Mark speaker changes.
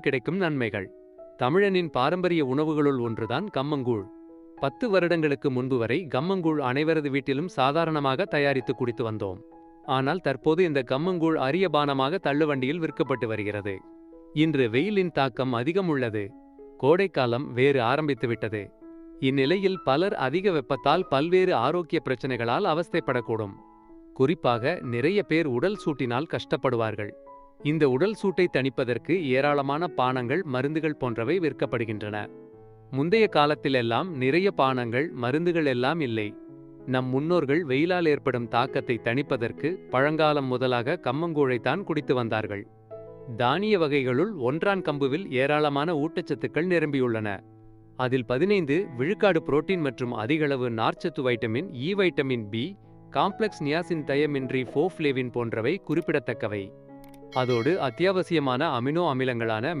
Speaker 1: கிடைக்கும் நன்மைகள். தமிழனின் பாரம்பரிய உணவுகளுள் ஒன்றுதான் கம்மங்கூழ். பத்து வருடங்களுக்கு முன்பு வரை கம்மங்கூழ் அனைவரது வீட்டிலும் சாதாரணமாக தயாரித்து குடித்து வந்தோம். ஆனால் தற்போது இந்த கம்மங்கூழ் அரிய பானமாக தள்ளுவண்டியில் விற்கப்பட்டு வருகிறது. இன்று வெயிலின் தாக்கம் அதிகம் உள்ளது கோடைக்காலம் வேறு ஆரம்பித்துவிட்டது. இந்நிலையில் பலர் அதிக வெப்பத்தால் பல்வேறு ஆரோக்கிய பிரச்சனைகளால் அவஸ்தைப்படக்கூடும். குறிப்பாக நிறைய பேர் உடல் சூட்டினால் கஷ்டப்படுவார்கள். இந்த உடல் சூட்டை தணிப்பதற்கு ஏராளமான பானங்கள் மருந்துகள் போன்றவை விற்கப்படுகின்றன. முந்தைய காலத்திலெல்லாம் நிறைய பானங்கள் மருந்துகள் எல்லாம் இல்லை. நம் முன்னோர்கள் வெயிலால் ஏற்படும் தாக்கத்தை தணிப்பதற்கு பழங்காலம் முதலாக கம்மங்கூழைத்தான் குடித்து வந்தார்கள். தானிய வகைகளுள் ஒன்றான் கம்புவில் ஏராளமான ஊட்டச்சத்துக்கள் நிரம்பியுள்ளன. அதில் பதினைந்து விழுக்காடு புரோட்டீன் மற்றும் அதிகளவு நார்ச்சத்து vitamin E vitamin B complex niacin தயமின்றி ஃபோஃப்ளேவின் போன்றவை குறிப்பிடத்தக்கவை. அதோடு அத்தியாவசியமான அமினோ அமிலங்களான